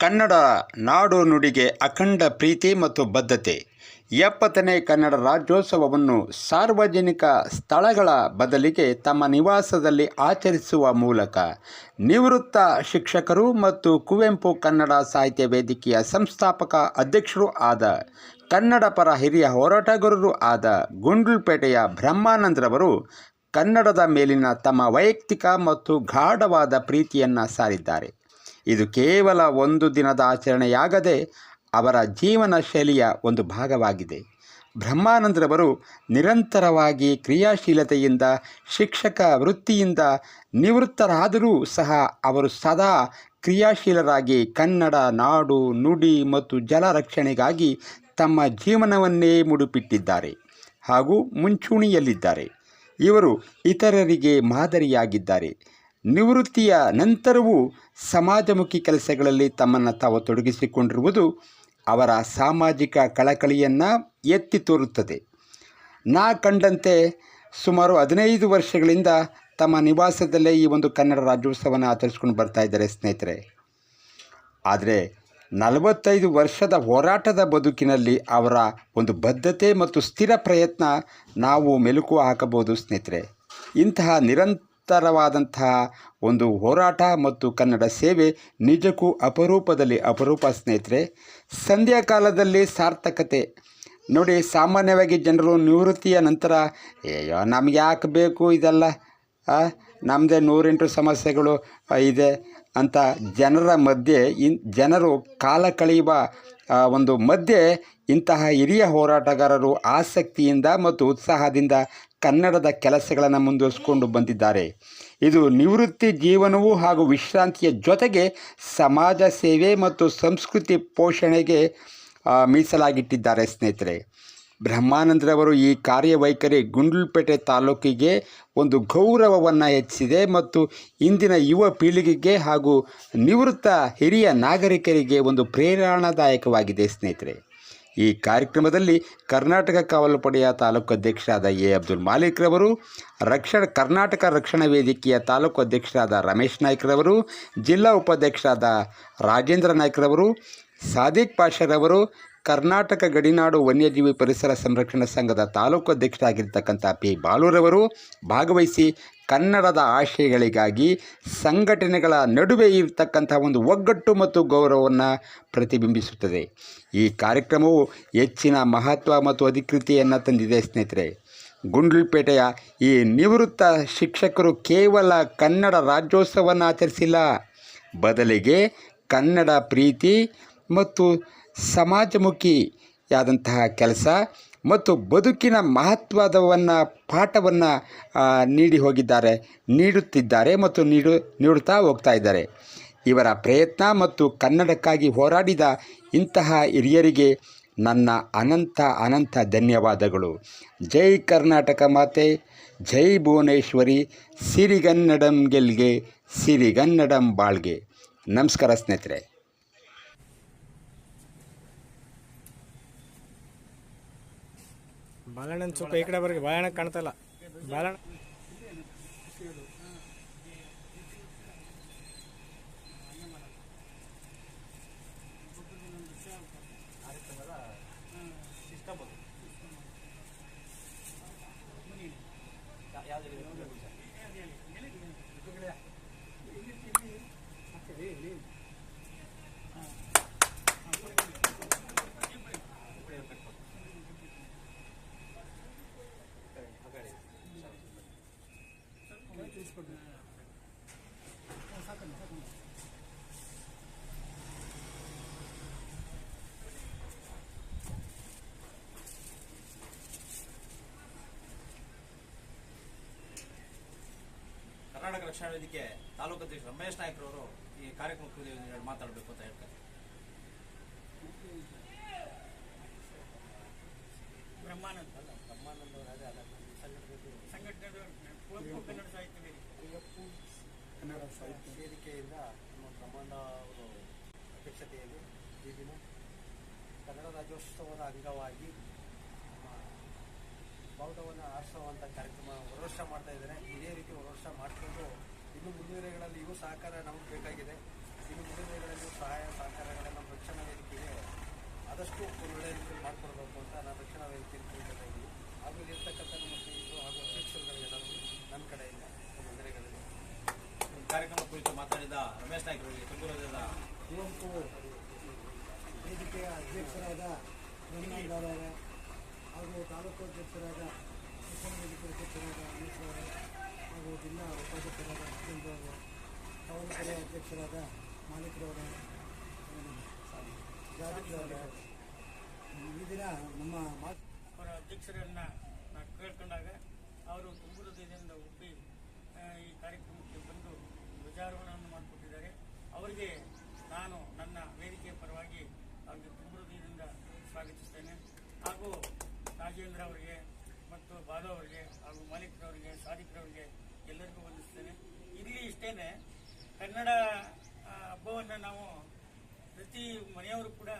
ಕನ್ನಡ ನಾಡು ನುಡಿಗೆ ಅಖಂಡ ಪ್ರೀತಿ ಮತ್ತು ಬದ್ಧತೆ. ಎಪ್ಪತ್ತನೇ ಕನ್ನಡ ರಾಜ್ಯೋತ್ಸವವನ್ನು ಸಾರ್ವಜನಿಕ ಸ್ಥಳಗಳ ಬದಲಿಗೆ ತಮ್ಮ ನಿವಾಸದಲ್ಲಿ ಆಚರಿಸುವ ಮೂಲಕ ನಿವೃತ್ತ ಶಿಕ್ಷಕರು ಮತ್ತು ಕುವೆಂಪು ಕನ್ನಡ ಸಾಹಿತ್ಯ ವೇದಿಕೆಯ ಸಂಸ್ಥಾಪಕ ಅಧ್ಯಕ್ಷರೂ ಆದ, ಕನ್ನಡ ಪರ ಹಿರಿಯ ಹೋರಾಟಗಾರರು ಆದ ಗುಂಡ್ಲುಪೇಟೆಯ ಬ್ರಹ್ಮಾನಂದ್ರವರು ಕನ್ನಡದ ಮೇಲಿನ ತಮ್ಮ ವೈಯಕ್ತಿಕ ಮತ್ತು ಗಾಢವಾದ ಪ್ರೀತಿಯನ್ನು ಸಾರಿದ್ದಾರೆ. ಇದು ಕೇವಲ ಒಂದು ದಿನದ ಆಚರಣೆಯಾಗದೆ ಅವರ ಜೀವನ ಶೈಲಿಯ ಒಂದು ಭಾಗವಾಗಿದೆ. ಬ್ರಹ್ಮಾನಂದರವರು ನಿರಂತರವಾಗಿ ಕ್ರಿಯಾಶೀಲತೆಯಿಂದ, ಶಿಕ್ಷಕ ವೃತ್ತಿಯಿಂದ ನಿವೃತ್ತರಾದರೂ ಸಹ ಅವರು ಸದಾ ಕ್ರಿಯಾಶೀಲರಾಗಿ ಕನ್ನಡ, ನಾಡು, ನುಡಿ ಮತ್ತು ಜಲ ರಕ್ಷಣೆಗಾಗಿ ತಮ್ಮ ಜೀವನವನ್ನೇ ಮುಡುಪಿಟ್ಟಿದ್ದಾರೆ ಹಾಗೂ ಮುಂಚೂಣಿಯಲ್ಲಿದ್ದಾರೆ. ಇವರು ಇತರರಿಗೆ ಮಾದರಿಯಾಗಿದ್ದಾರೆ. ನಿವೃತ್ತಿಯ ನಂತರವೂ ಸಮಾಜಮುಖಿ ಕೆಲಸಗಳಲ್ಲಿ ತಮ್ಮನ್ನು ತಾವು ತೊಡಗಿಸಿಕೊಂಡಿರುವುದು ಅವರ ಸಾಮಾಜಿಕ ಕಳಕಳಿಯನ್ನು ಎತ್ತಿ ತೋರುತ್ತದೆ. ನಾ ಕಂಡಂತೆ ಸುಮಾರು ಹದಿನೈದು ವರ್ಷಗಳಿಂದ ತಮ್ಮ ನಿವಾಸದಲ್ಲೇ ಈ ಒಂದು ಕನ್ನಡ ರಾಜ್ಯೋತ್ಸವನ ಆಚರಿಸ್ಕೊಂಡು ಬರ್ತಾ ಇದ್ದಾರೆ ಸ್ನೇಹಿತರೆ. ಆದರೆ ನಲವತ್ತೈದು ವರ್ಷದ ಹೋರಾಟದ ಬದುಕಿನಲ್ಲಿ ಅವರ ಒಂದು ಬದ್ಧತೆ ಮತ್ತು ಸ್ಥಿರ ಪ್ರಯತ್ನ ನಾವು ಮೆಲುಕು ಹಾಕಬಹುದು ಸ್ನೇಹಿತರೆ. ಇಂತಹ ನಿರಂತರವಾದಂತಹ ಒಂದು ಹೋರಾಟ ಮತ್ತು ಕನ್ನಡ ಸೇವೆ ನಿಜಕ್ಕೂ ಅಪರೂಪದಲ್ಲಿ ಅಪರೂಪ ಸ್ನೇಹಿತರೆ, ಸಂಧ್ಯಾ ಕಾಲದಲ್ಲಿ ಸಾರ್ಥಕತೆ. ನೋಡಿ, ಸಾಮಾನ್ಯವಾಗಿ ಜನರು ನಿವೃತ್ತಿಯ ನಂತರ ಅಯ್ಯೋ ನಮ್ಗೆ ಯಾಕೆ ಬೇಕು ಇದೆಲ್ಲ? ನಮ್ಮದೇ ನೂರೆಂಟು ಸಮಸ್ಯೆಗಳು ಇದೆ ಅಂತ ಜನರ ಮಧ್ಯೆ ಇನ್, ಜನರು ಕಾಲ ಕಳೆಯುವ ಒಂದು ಮಧ್ಯೆ ಇಂತಹ ಹಿರಿಯ ಹೋರಾಟಗಾರರು ಆಸಕ್ತಿಯಿಂದ ಮತ್ತು ಉತ್ಸಾಹದಿಂದ ಕನ್ನಡದ ಕೆಲಸಗಳನ್ನು ಮುಂದುವರಿಸಿಕೊಂಡು ಬಂದಿದ್ದಾರೆ. ಇದು ನಿವೃತ್ತಿ ಜೀವನವು ಹಾಗೂ ವಿಶ್ರಾಂತಿಯ ಜೊತೆಗೆ ಸಮಾಜ ಸೇವೆ ಮತ್ತು ಸಂಸ್ಕೃತಿ ಪೋಷಣೆಗೆ ಮೀಸಲಾಗಿಟ್ಟಿದ್ದಾರೆ ಸ್ನೇಹಿತರೆ. ಬ್ರಹ್ಮಾನಂದರವರು ಈ ಕಾರ್ಯವೈಖರಿ ಗುಂಡ್ಲುಪೇಟೆ ತಾಲೂಕಿಗೆ ಒಂದು ಗೌರವವನ್ನು ಹೆಚ್ಚಿಸಿದೆ ಮತ್ತು ಇಂದಿನ ಯುವ ಪೀಳಿಗೆಗೆ ಹಾಗೂ ನಿವೃತ್ತ ಹಿರಿಯ ನಾಗರಿಕರಿಗೆ ಒಂದು ಪ್ರೇರಣಾದಾಯಕವಾಗಿದೆ ಸ್ನೇಹಿತರೆ. ಈ ಕಾರ್ಯಕ್ರಮದಲ್ಲಿ ಕರ್ನಾಟಕ ಕಾವಲು ಪಡೆಯ ತಾಲೂಕು ಅಧ್ಯಕ್ಷರಾದ ಎ. ಅಬ್ದುಲ್ ಮಾಲಿಕ್ ರವರು, ರಕ್ಷಣ, ಕರ್ನಾಟಕ ರಕ್ಷಣಾ ವೇದಿಕೆಯ ತಾಲೂಕು ಅಧ್ಯಕ್ಷರಾದ ರಮೇಶ್ ನಾಯ್ಕರವರು ಜಿಲ್ಲಾ ಉಪಾಧ್ಯಕ್ಷರಾದ ರಾಜೇಂದ್ರ ನಾಯ್ಕರವರು ಸಾದಿಕ್ ಪಾಷರವರು ಕರ್ನಾಟಕ ಗಡಿನಾಡು ವನ್ಯಜೀವಿ ಪರಿಸರ ಸಂರಕ್ಷಣಾ ಸಂಘದ ತಾಲೂಕು ಅಧ್ಯಕ್ಷರಾಗಿರ್ತಕ್ಕಂಥ ಪಿ ಬಾಲೂರವರು ಭಾಗವಹಿಸಿ ಕನ್ನಡದ ಆಶಯಗಳಿಗಾಗಿ ಸಂಘಟನೆಗಳ ನಡುವೆ ಇರತಕ್ಕಂಥ ಒಂದು ಒಗ್ಗಟ್ಟು ಮತ್ತು ಗೌರವವನ್ನು ಪ್ರತಿಬಿಂಬಿಸುತ್ತದೆ. ಈ ಕಾರ್ಯಕ್ರಮವು ಹೆಚ್ಚಿನ ಮಹತ್ವ ಮತ್ತು ಅಧಿಕೃತಿಯನ್ನು ತಂದಿದೆ ಸ್ನೇಹಿತರೆ. ಗುಂಡ್ಲುಪೇಟೆಯ ಈ ನಿವೃತ್ತ ಶಿಕ್ಷಕರು ಕೇವಲ ಕನ್ನಡ ರಾಜ್ಯೋತ್ಸವವನ್ನು ಆಚರಿಸಿಲ್ಲ. ಬದಲಿಗೆ ಕನ್ನಡ ಪ್ರೀತಿ ಮತ್ತು ಸಮಾಜಮುಖಿಯಾದಂತಹ ಕೆಲಸ ಮತ್ತು ಬದುಕಿನ ಮಹತ್ವದವನ್ನು, ಪಾಠವನ್ನು ನೀಡಿ ಹೋಗಿದ್ದಾರೆ, ನೀಡುತ್ತಿದ್ದಾರೆ ಮತ್ತು ನೀಡು, ನೀಡುತ್ತಾ ಹೋಗ್ತಾ ಇದ್ದಾರೆ. ಇವರ ಪ್ರಯತ್ನ ಮತ್ತು ಕನ್ನಡಕ್ಕಾಗಿ ಹೋರಾಡಿದ ಇಂತಹ ಹಿರಿಯರಿಗೆ ನನ್ನ ಅನಂತ ಅನಂತ ಧನ್ಯವಾದಗಳು. ಜೈ ಕರ್ನಾಟಕ ಮಾತೆ, ಜೈ ಭುವನೇಶ್ವರಿ, ಸಿರಿಗನ್ನಡಂ ಗೆಲ್ಗೆ, ಸಿರಿಗನ್ನಡಂ ಬಾಳ್ಗೆ. ನಮಸ್ಕಾರ ಸ್ನೇಹಿತರೆ. ಬಾಳೆಹಣ್ಣು ಸ್ವಲ್ಪ ಈ ಕಡೆ ಬರ್ರಿ. ಬಾಳೆಹಣ್ಣು ಕಾಣ್ತಲ್ಲ ಬಾಳೆಹಣ್ಣು ಕರ್ನಾಟಕ ರಕ್ಷಣಾ ವೇದಿಕೆ ತಾಲೂಕು ಅಧ್ಯಕ್ಷ ರಮೇಶ್ ನಾಯ್ಕರವರು ಈ ಕಾರ್ಯಕ್ರಮಕ್ಕೆ ಮಾತಾಡಬೇಕು ಅಂತ ಹೇಳ್ತಾರೆ. ಕನ್ನಡ ಸಾಹಿತ್ಯ ವೇದಿಕೆಯಿಂದ ನಮ್ಮ ಬ್ರಹ್ಮಾಂಡ ಅವರು ಅಧ್ಯಕ್ಷತೆಯಲ್ಲಿ ಈ ದಿನ ಕನ್ನಡ ರಾಜ್ಯೋತ್ಸವದ ಅಂಗವಾಗಿ ನಮ್ಮ ಬಾವುಟವನ್ನು ಆರಿಸುವಂಥ ಕಾರ್ಯಕ್ರಮ ವರ್ಷ ಮಾಡ್ತಾ ಇದ್ದಾರೆ. ಇದೇ ಇನ್ನು ಮುಂದಿನ ಇವು ಸಹಕಾರ ನಮಗೆ ಬೇಕಾಗಿದೆ. ಇನ್ನು ಮುಂದಿನ ದಿನಗಳಲ್ಲಿ ಸಹಾಯ ಸಹಕಾರಗಳ ನಮ್ಮ ರಕ್ಷಣಾ ವೇದಿಕೆಗೆ ಆದಷ್ಟು ಒಳ್ಳೆಯ ರೀತಿಯಲ್ಲಿ ಮಾಡಿಕೊಡ್ಬೇಕು ಅಂತ ನಾನು ರಕ್ಷಣಾ ವೇದಿಕೆ ಕೇಳ್ತಾ ಹಾಗೂ ಇಲ್ಲಿರ್ತಕ್ಕಂಥ ನಮ್ಮ ಸ್ನೇಹಿತರು ಹಾಗೂ ಅಧ್ಯಕ್ಷರುಗಳಿಗೆಲ್ಲರಿಗೂ ನಮ್ಮ ಕಡೆಯಿಂದ ತೊಂದರೆಗಳಿವೆ ಕಾರ್ಯಕ್ರಮ ಕುರಿತು ಮಾತಾಡಿದ ರಮೇಶ್ ನಾಯ್ಕ ತುಮಕೂರದ ಕುವೆಂಪು ವೇದಿಕೆಯ ಅಧ್ಯಕ್ಷರಾದ ಗಂಗಾಧರ ಹಾಗೂ ತಾಲೂಕು ಅಧ್ಯಕ್ಷರಾದ ವೇದಿಕೆ ಅಧ್ಯಕ್ಷರಾದ ಅನೀಶ್ ಅವರೇ ಹಾಗೂ ಜಿಲ್ಲಾ ಉಪಾಧ್ಯಕ್ಷರಾದ ರಾಜೇಂದ್ರ ಅವರು ಅಧ್ಯಕ್ಷರಾದ ಮಾಲೀಕರವರ ಈ ದಿನ ನಮ್ಮ ಅವರ ಅಧ್ಯಕ್ಷರನ್ನ ನಾನು ಕೇಳ್ಕೊಂಡಾಗ ಅವರು ಹೃದಯದಿಂದ ಒಪ್ಪಿ ಈ ಕಾರ್ಯಕ್ರಮಕ್ಕೆ ಬಂದು ಧ್ವಜಾರೋಹಣವನ್ನು ಮಾಡಿಕೊಟ್ಟಿದ್ದಾರೆ. ಅವರಿಗೆ ನಾನು ನನ್ನ ವೇದಿಕೆಯ ಪರವಾಗಿ ಅವರಿಗೆ ಹೃದಯದಿಂದ ಸ್ವಾಗತಿಸ್ತೇನೆ. ಹಾಗೂ ರಾಜೇಂದ್ರ ಅವರಿಗೆ ಮತ್ತು ಬಾಲು ಅವರಿಗೆ ಹಾಗೂ ಮಾಲೀಕರವರಿಗೆ ಸಾಧಿಕರವರಿಗೆ ಎಲ್ಲರಿಗೂ ವಂದಿಸ್ತೇನೆ. ಇಲ್ಲಿ ಇಷ್ಟೇನೆ, ಕನ್ನಡ ಹಬ್ಬವನ್ನು ನಾವು ಪ್ರತಿ ಮನೆಯವರು ಕೂಡ